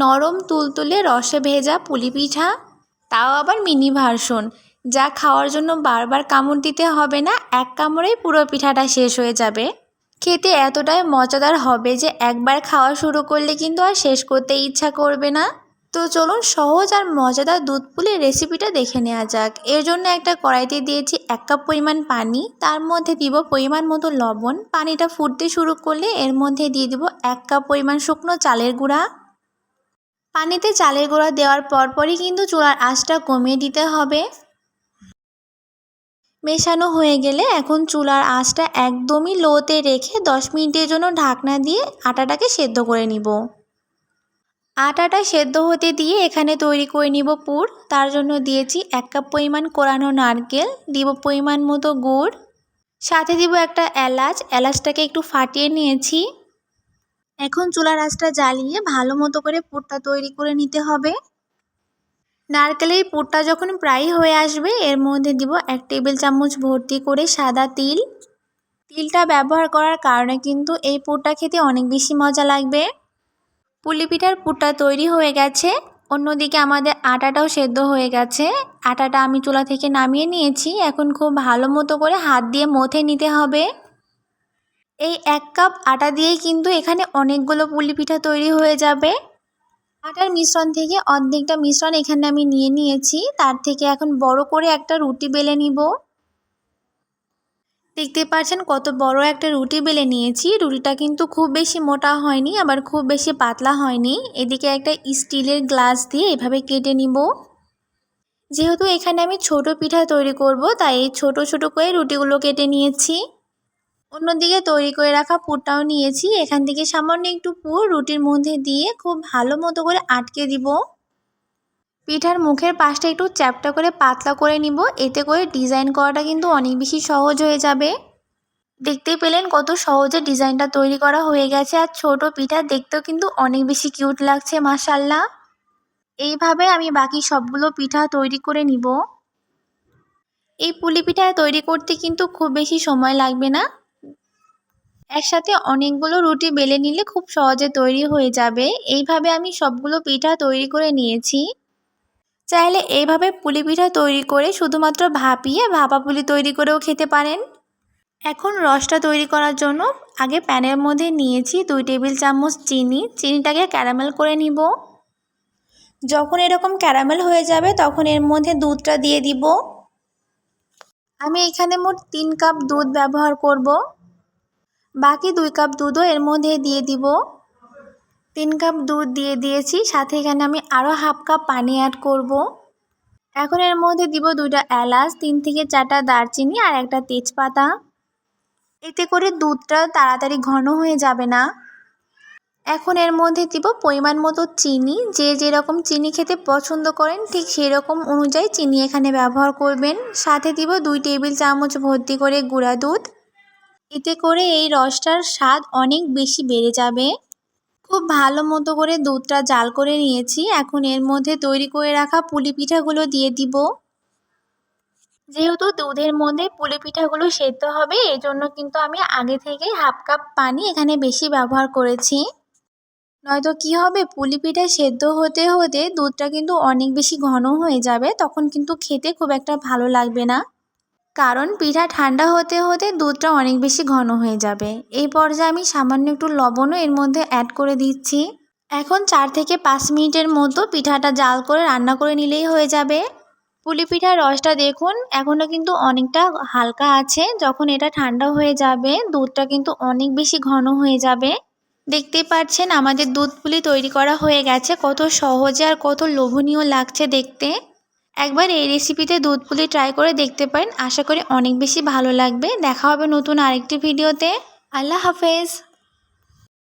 নরম তুলতুলে রসে ভেজা পুলি পিঠা, তাও আবার মিনি ভার্সন, যা খাওয়ার জন্য বারবার কামড় দিতে হবে না, এক কামড়েই পুরো পিঠাটা শেষ হয়ে যাবে। খেতে এতটাই মজাদার হবে যে একবার খাওয়া শুরু করলে কিন্তু আর শেষ করতে ইচ্ছা করবে না। তো চলুন সহজ আর মজাদার দুধ পুলির রেসিপিটা দেখে নেওয়া যাক। এর জন্য একটা কড়াইতে দিয়েছি এক কাপ পরিমাণ পানি, তার মধ্যে দিব পরিমাণ মতো লবণ। পানিটা ফুটতে শুরু করলে এর মধ্যে দিয়ে দিব এক কাপ পরিমাণ শুকনো চালের গুঁড়া। পানিতে চালের গুঁড়া দেওয়ার পরপরই কিন্তু চুলার আঁচটা কমিয়ে দিতে হবে। মেশানো হয়ে গেলে এখন চুলার আঁচটা একদমই লোতে রেখে দশ মিনিটের জন্য ঢাকনা দিয়ে আটাটাকে সেদ্ধ করে নিব। আটাটা সেদ্ধ হতে দিয়ে এখানে তৈরি করে নিব পুর। তার জন্য দিয়েছি এক কাপ পরিমাণ কোরানো নারকেল, দিব পরিমাণ মতো গুড়। সাথে দিব একটা এলাচ। এলাচটাকে একটু ফাটিয়ে নিয়েছি। এখন চুলার আঁচটা জ্বালিয়ে ভালো মতো করে পুরটা তৈরি করে নিতে হবে। নারকেলের পুরটা যখন প্রায় হয়ে আসবে, এর মধ্যে দিব এক টেবিল চামচ ভর্তি করে সাদা তিল। তিলটা ব্যবহার করার কারণে কিন্তু এই পুরটা খেতে অনেক বেশি মজা লাগবে। পুলি পিঠার পুরটা তৈরি হয়ে গেছে। অন্যদিকে আমাদের আটাটাও সেদ্ধ হয়ে গেছে। আটাটা আমি চুলা থেকে নামিয়ে নিয়েছি। এখন খুব ভালো মতো করে হাত দিয়ে মথে নিতে হবে। এই এক কাপ আটা দিয়েই কিন্তু এখানে অনেকগুলো পুলি পিঠা তৈরি হয়ে যাবে। আটার মিশ্রণ থেকে অর্ধেকটা মিশ্রণ এখানে আমি নিয়ে নিয়েছি। তার থেকে এখন বড় করে একটা রুটি বেলে নিব। দেখতে পাচ্ছেন কত বড় একটা রুটি বেলে নিয়েছি। রুটিটা কিন্তু খুব বেশি মোটা হয়নি, আবার খুব বেশি পাতলা হয়নি। এদিকে একটা স্টিলের গ্লাস দিয়ে এভাবে কেটে নিব। যেহেতু এখানে আমি ছোট পিঠা তৈরি করব, তাই ছোট ছোট করে রুটিগুলো কেটে নিয়েছি। অন্যদিকে তৈরি করে রাখা পুরটাও নিয়েছি। এখান থেকে সামান্য একটু পুর রুটির মধ্যে দিয়ে খুব ভালো মতো করে আটকে দিব। পিঠার মুখের পাশটা একটু চ্যাপটা করে পাতলা করে নিব। এতে করে ডিজাইন করাটা কিন্তু অনেক বেশি সহজ হয়ে যাবে। দেখতেই পেলেন কত সহজে ডিজাইনটা তৈরি করা হয়ে গেছে আর ছোট পিঠা দেখতেও কিন্তু অনেক বেশি কিউট লাগছে মাসাল্লাহ এইভাবে আমি বাকি সবগুলো পিঠা তৈরি করে নিব। এই পুলি পিঠা তৈরি করতে কিন্তু খুব বেশি সময় লাগবে না। একসাথে অনেকগুলো রুটি বেলে নিলে খুব সহজে তৈরি হয়ে যাবে। এইভাবে আমি সবগুলো পিঠা তৈরি করে নিয়েছি। চাইলে এইভাবে পুলি পিঠা তৈরি করে শুধুমাত্র ভাপিয়ে ভাপা পুলি তৈরি করেও খেতে পারেন। এখন রসটা তৈরি করার জন্য আগে প্যানের মধ্যে নিয়েছি দুই টেবিল চামচ চিনি। চিনিটাকে ক্যারামেল করে নিব। যখন এরকম ক্যারামেল হয়ে যাবে তখন এর মধ্যে দুধটা দিয়ে দিব। আমি এখানে মোট তিন কাপ দুধ ব্যবহার করব। বাকি দুই কাপ দুধও এর মধ্যে দিয়ে দিব। তিন কাপ দুধ দিয়ে দিয়েছি, সাথে এখানে আমি আরও হাফ কাপ পানি অ্যাড করব। এখন এর মধ্যে দিব দুইটা এলাচ, তিন থেকে চারটা দারচিনি আর একটা তেজপাতা। এতে করে দুধটা তাড়াতাড়ি ঘন হয়ে যাবে না। এখন এর মধ্যে দিব পরিমাণ মতো চিনি, যে যেরকম চিনি খেতে পছন্দ করেন, ঠিক সেরকম অনুযায়ী চিনি এখানে ব্যবহার করবেন। সাথে দিব দুই টেবিল চামচ ভর্তি করে গুঁড়া দুধ। এতে করে এই রসটার স্বাদ অনেক বেশি বেড়ে যাবে। খুব ভালো মতো করে দুধটা জাল করে নিয়েছি। এখন এর মধ্যে তৈরি করে রাখা পুলি পিঠাগুলো দিয়ে দিব। যেহেতু দুধের মধ্যে পুলি পিঠাগুলো সেদ্ধ হবে, এই জন্য কিন্তু আমি আগে থেকেই হাফ কাপ পানি এখানে বেশি ব্যবহার করেছি। নয়তো কি হবে, পুলি পিঠা সেদ্ধ হতে হতে দুধটা কিন্তু অনেক বেশি ঘন হয়ে যাবে, তখন কিন্তু খেতে খুব একটা ভালো লাগবে না। কারণ পিঠা ঠান্ডা হতে হতে দুধটা অনেক বেশি ঘন হয়ে যাবে। এই পর্যায়ে আমি সামান্য একটু লবণও এর মধ্যে অ্যাড করে দিচ্ছি। এখন চার থেকে পাঁচ মিনিটের মতো পিঠাটা জাল করে রান্না করে নিলেই হয়ে যাবে। পুলি পিঠার রসটা দেখুন এখনও কিন্তু অনেকটা হালকা আছে। যখন এটা ঠান্ডা হয়ে যাবে, দুধটা কিন্তু অনেক বেশি ঘন হয়ে যাবে। দেখতে পাচ্ছেন, আমাদের দুধ পুলি তৈরি করা হয়ে গেছে। কত সহজে আর কত লোভনীয় লাগছে দেখতে। একবার এই রেসিপিতে দুধ পুলি ট্রাই করে দেখতে পারেন। আশা করি অনেক বেশি ভালো লাগবে। দেখা হবে নতুন আরেকটি ভিডিওতে আল্লাহ হাফেজ।